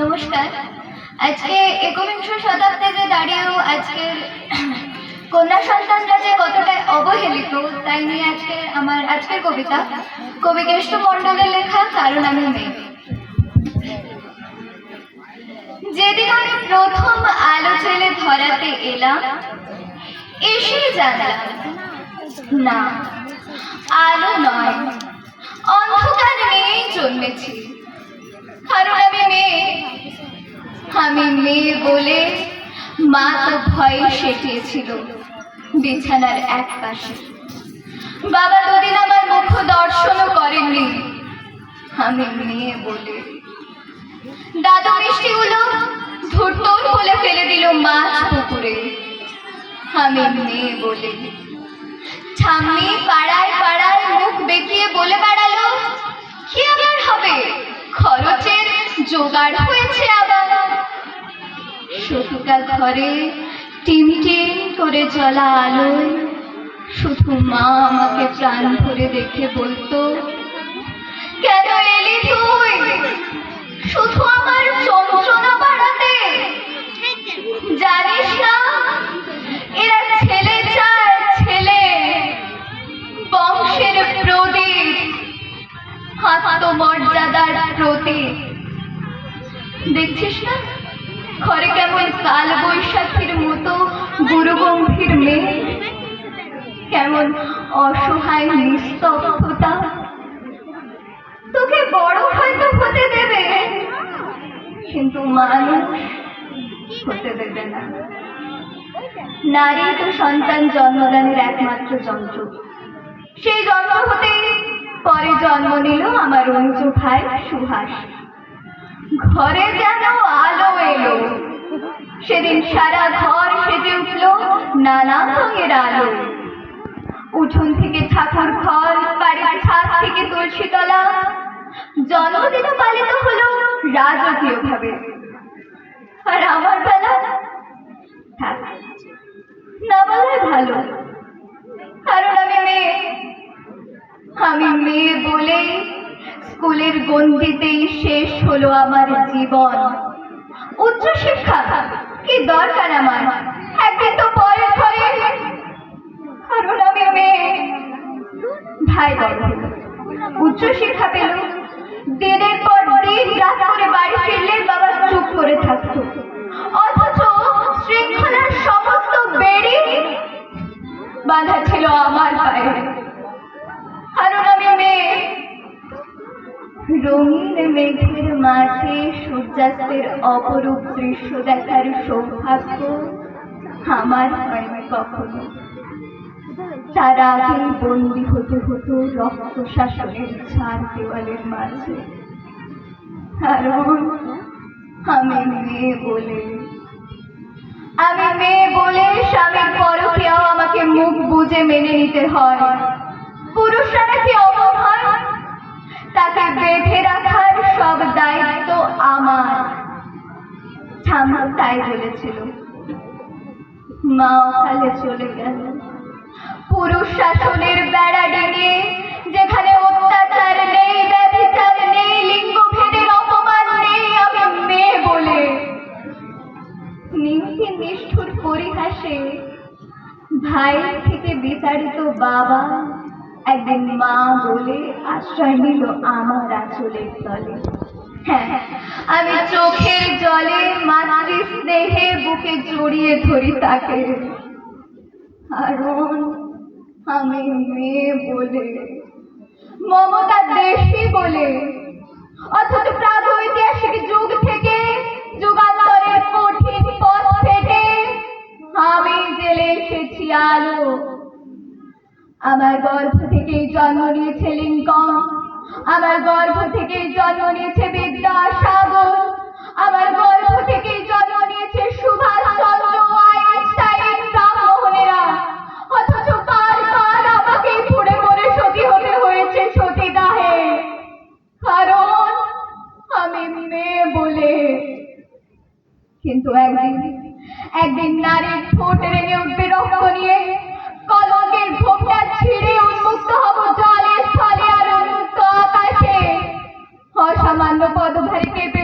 নমস্কার। আজকে একবিংশ শতাব্দীতে দাঁড়িয়েও আজকের কন্যা সন্তানরা যে কতটা অবহেলিত, তাই নিয়ে আজকে আমার আজকের কবিতা। কবি কেষ্ট মণ্ডলের লেখা কারণ আমি মেয়ে। যেদিন আমি প্রথম আলো ছেলে ধরাতে এলাম, এসে জানলাম, না, আলো নয়, অন্ধকার মেয়েই জন্মেছি। কারণ আমি মেয়ে আমি মেয়ে বলে মা তো ভয়ে সেটিয়েছিল বিছানার এক পাশে বাবা দুদিন আমার মুখ দর্শনও করেননি। আমি মেয়ে বলে, দাদু মিষ্টিগুলো ধুরতোর বলে ফেলে দিল মাছ পুকুরে। আমি মেয়ে বলে ঠাম্মি জোগাড় হয়েছে আবার। সতুকা ঘরে টিম টিম করে জ্বলা আলোয় শুধু মা আমাকে প্রাণ ভরে দেখে বলতো, কেন এলি তুই? শুধু আমার যন্ত্রণা বাড়াতে। জানিস না, এরা ছেলে চায় ছেলে। বংশের প্রদীপ, আত্মমর্যাদার প্রতীক। দেখছিস না? ঘরে কেমন কাল বৈশাখীর মতো গুরুগম্ভীর মেয়ে কেমন অসহায় নিস্তব্ধতা? তোকে বড় হয়তো হতে দেবে, কিন্তু মানুষ হতে দেবে না। নারী তো সন্তান জন্মদানের একমাত্র যন্ত্র। সেই জন্ম হতে পরে জন্ম নিল আমার অনুজ ভাই সুহাস ঘরে যেন আলো এলো সেদিন সারা ঘর সেজে উঠল নানা রঙের আলো উঠোন থেকে ঠাকুর ঘর বাড়ির ছাদ থেকে তুলসী তলা জন্মদিন পালিত হলো রাজকীয় ভাবে আর আমার বেলা না বলাই ভালো কারণ আমি মেয়ে আমি মেয়ে বলে স্কুলের গন্ডিতেই শেষ হলো আমার জীবন। উচ্চশিক্ষা কি দরকার আমার? একদিন তো পরে পরে কারণ আমি মেয়ে। ভাই পেল দিনের রঙিন মেঘের মাঝে সূর্যাস্তের অপরূপ দৃশ্য দেখার সৌভাগ্য আমার হয়নি কখনো। তার আগেই বন্দি হতে হতো রক্ত শাসনের ছাড় দেওয়ালের মাঝে। কারণ আমি মেয়ে বলে। আমি মেয়ে বলে স্বামীর পরকেও আমাকে মুখ বুঝে মেনে নিতে হয়। পুরুষরা অমর হয় তাকে বেঁধে রাখার সব দায়িত্ব আমার। ঠাম্মা তাই বলেছিল। মা ওখানে চলে গেল। পুরুষ শাসনের বেড়া ডেঙে যেখানে অত্যাচার নেই, ব্যভিচার নেই, লিঙ্গ ভেদের অপমান নেই, আমি মেয়ে বলে। নিমকি নিষ্ঠুর পরিহাসে ভাই থেকে বিতাড়িত বাবা একদিন মা বলে, আশ্রয় নিল আমার আঁচলের তলে। হ্যাঁ আমি চোখের জলে মাতৃ স্নেহে বুকে জড়িয়ে ধরি তাকে। কারণ আমি মেয়ে বলে মমতা দেশি বলে, অথচ আমার গর্ভ থেকেই জন্ম নিয়েছে লিঙ্কন। আমার গর্ভ থেকেই জন্ম নিয়েছে বিদ্যাসাগর। আমার গর্ভ থেকেই জন্ম নিয়েছে সুভাষ চন্দ্র আইনস্টাইন রামমোহনেরা। অথচ কার কার আমাকেই পুড়ে মরে সতী হতে হয়েছে সতীদাহে। কারণ আমি মেয়ে বলে। কিন্তু একদিন একদিন নারীর ঠোঁট রেঙে উঠবে রক্ত নিয়ে ঘোমটা ছিঁড়ে উন্মুক্ত হব জলে স্থলে আর উন্মুক্ত আকাশে। অসামান্য পদধারে কেঁপে